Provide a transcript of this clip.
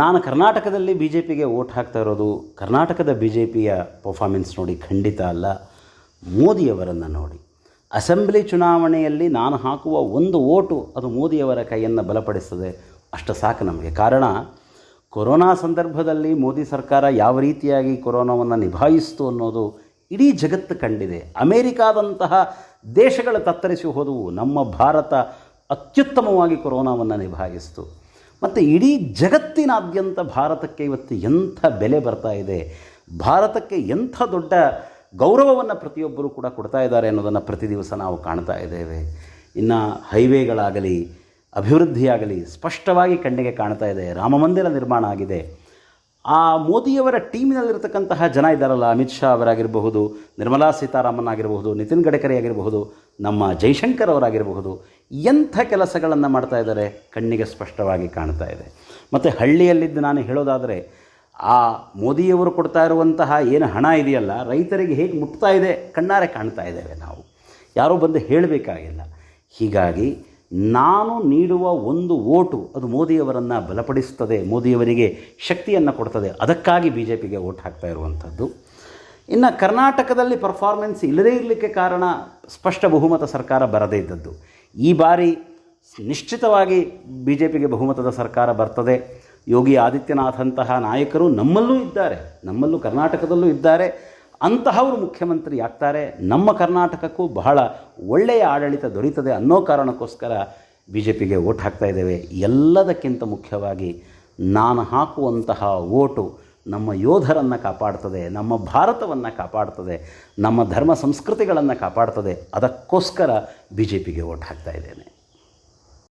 ನಾನು ಕರ್ನಾಟಕದಲ್ಲಿ B J ಪಿಗೆ ಓಟ್ ಹಾಕ್ತಾ ಇರೋದು, ಕರ್ನಾಟಕದ ಬಿ ಜೆ ಪಿಯ ಪರ್ಫಾರ್ಮೆನ್ಸ್ ನೋಡಿ ಖಂಡಿತ ಅಲ್ಲ, ಮೋದಿಯವರನ್ನು ನೋಡಿ. ಅಸೆಂಬ್ಲಿ ಚುನಾವಣೆಯಲ್ಲಿ ನಾನು ಹಾಕುವ ಒಂದು ಓಟು ಅದು ಮೋದಿಯವರ ಕೈಯನ್ನು ಬಲಪಡಿಸ್ತದೆ, ಅಷ್ಟು ಸಾಕು ನಮಗೆ. ಕಾರಣ, ಕೊರೋನಾ ಸಂದರ್ಭದಲ್ಲಿ ಮೋದಿ ಸರ್ಕಾರ ಯಾವ ರೀತಿಯಾಗಿ ಕೊರೋನಾವನ್ನು ನಿಭಾಯಿಸ್ತು ಅನ್ನೋದು ಇಡೀ ಜಗತ್ತು ಕಂಡಿದೆ. ಅಮೇರಿಕಾದಂತಹ ದೇಶಗಳು ತತ್ತರಿಸಿ ಹೋದವು, ನಮ್ಮ ಭಾರತ ಅತ್ಯುತ್ತಮವಾಗಿ ಕೊರೋನಾವನ್ನು ನಿಭಾಯಿಸ್ತು. ಮತ್ತು ಇಡೀ ಜಗತ್ತಿನಾದ್ಯಂತ ಭಾರತಕ್ಕೆ ಇವತ್ತು ಎಂಥ ಬೆಲೆ ಬರ್ತಾ ಇದೆ? ಭಾರತಕ್ಕೆ ಎಂಥ ದೊಡ್ಡ ಗೌರವವನ್ನು ಪ್ರತಿಯೊಬ್ಬರು ಕೂಡ ಕೊಡ್ತಾ ಇದ್ದಾರೆ ಅನ್ನೋದನ್ನು ಪ್ರತಿ ದಿವಸ ನಾವು ಕಾಣ್ತಾ ಇದ್ದೇವೆ. ಇನ್ನು ಹೈವೇಗಳಾಗಲಿ, ಅಭಿವೃದ್ಧಿಯಾಗಲಿ ಸ್ಪಷ್ಟವಾಗಿ ಕಣ್ಣಿಗೆ ಕಾಣ್ತಾ ಇದೆ. ರಾಮಮಂದಿರ ನಿರ್ಮಾಣ ಆಗಿದೆ. ಆ ಮೋದಿಯವರ ಟೀಮಿನಲ್ಲಿರ್ತಕ್ಕಂತಹ ಜನ ಇದ್ದಾರಲ್ಲ, ಅಮಿತ್ ಶಾ ಅವರಾಗಿರಬಹುದು, ನಿರ್ಮಲಾ ಸೀತಾರಾಮನ್ ಆಗಿರಬಹುದು, ನಿತಿನ್ ಗಡ್ಕರಿ ಆಗಿರಬಹುದು, ನಮ್ಮ ಜೈಶಂಕರ್ ಅವರಾಗಿರಬಹುದು, ಎಂಥ ಕೆಲಸಗಳನ್ನು ಮಾಡ್ತಾ ಇದ್ದಾರೆ, ಕಣ್ಣಿಗೆ ಸ್ಪಷ್ಟವಾಗಿ ಕಾಣ್ತಾ ಇದೆ. ಮತ್ತು ಹಳ್ಳಿಯಲ್ಲಿದ್ದು ನಾನು ಹೇಳೋದಾದರೆ, ಆ ಮೋದಿಯವರು ಕೊಡ್ತಾ ಇರುವಂತಹ ಏನು ಹಣ ಇದೆಯಲ್ಲ, ರೈತರಿಗೆ ಹೇಗೆ ಮುಟ್ತಾ ಇದೆ, ಕಣ್ಣಾರೆ ಕಾಣ್ತಾ ಇದ್ದೇವೆ ನಾವು. ಯಾರೂ ಬಂದು ಹೇಳಬೇಕಾಗಿಲ್ಲ. ಹೀಗಾಗಿ ನಾನು ನೀಡುವ ಒಂದು ಓಟು ಅದು ಮೋದಿಯವರನ್ನು ಬಲಪಡಿಸುತ್ತದೆ, ಮೋದಿಯವರಿಗೆ ಶಕ್ತಿಯನ್ನು ಕೊಡ್ತದೆ, ಅದಕ್ಕಾಗಿ ಬಿ ಜೆ ಪಿಗೆ ಓಟ್ ಹಾಕ್ತಾ ಇರುವಂಥದ್ದು. ಇನ್ನು ಕರ್ನಾಟಕದಲ್ಲಿ ಪರ್ಫಾರ್ಮೆನ್ಸ್ ಇಲ್ಲದೇ ಇರಲಿಕ್ಕೆ ಕಾರಣ ಸ್ಪಷ್ಟ ಬಹುಮತ ಸರ್ಕಾರ ಬರದೇ ಇದ್ದದ್ದು. ಈ ಬಾರಿ ನಿಶ್ಚಿತವಾಗಿ ಬಿ ಜೆ ಪಿಗೆ ಬಹುಮತದ ಸರ್ಕಾರ ಬರ್ತದೆ. ಯೋಗಿ ಆದಿತ್ಯನಾಥಂತಹ ನಾಯಕರು ನಮ್ಮಲ್ಲೂ ಇದ್ದಾರೆ, ನಮ್ಮಲ್ಲೂ ಕರ್ನಾಟಕದಲ್ಲೂ ಇದ್ದಾರೆ. ಅಂತಹವರು ಮುಖ್ಯಮಂತ್ರಿ ಆಗ್ತಾರೆ. ನಮ್ಮ ಕರ್ನಾಟಕಕ್ಕೂ ಬಹಳ ಒಳ್ಳೆಯ ಆಡಳಿತ ದೊರೀತದೆ ಅನ್ನೋ ಕಾರಣಕ್ಕೋಸ್ಕರ ಬಿ ಜೆ ಪಿಗೆ ಓಟ್ ಹಾಕ್ತಾ ಇದ್ದೇವೆ. ಎಲ್ಲದಕ್ಕಿಂತ ಮುಖ್ಯವಾಗಿ ನಾನು ಹಾಕುವಂತಹ ಓಟು ನಮ್ಮ ಯೋಧರನ್ನು ಕಾಪಾಡ್ತದೆ, ನಮ್ಮ ಭಾರತವನ್ನು ಕಾಪಾಡ್ತದೆ, ನಮ್ಮ ಧರ್ಮ ಸಂಸ್ಕೃತಿಗಳನ್ನು ಕಾಪಾಡ್ತದೆ. ಅದಕ್ಕೋಸ್ಕರ ಬಿ ಜೆ ಪಿಗೆ ಓಟ್ ಹಾಕ್ತಾ ಇದ್ದೇನೆ.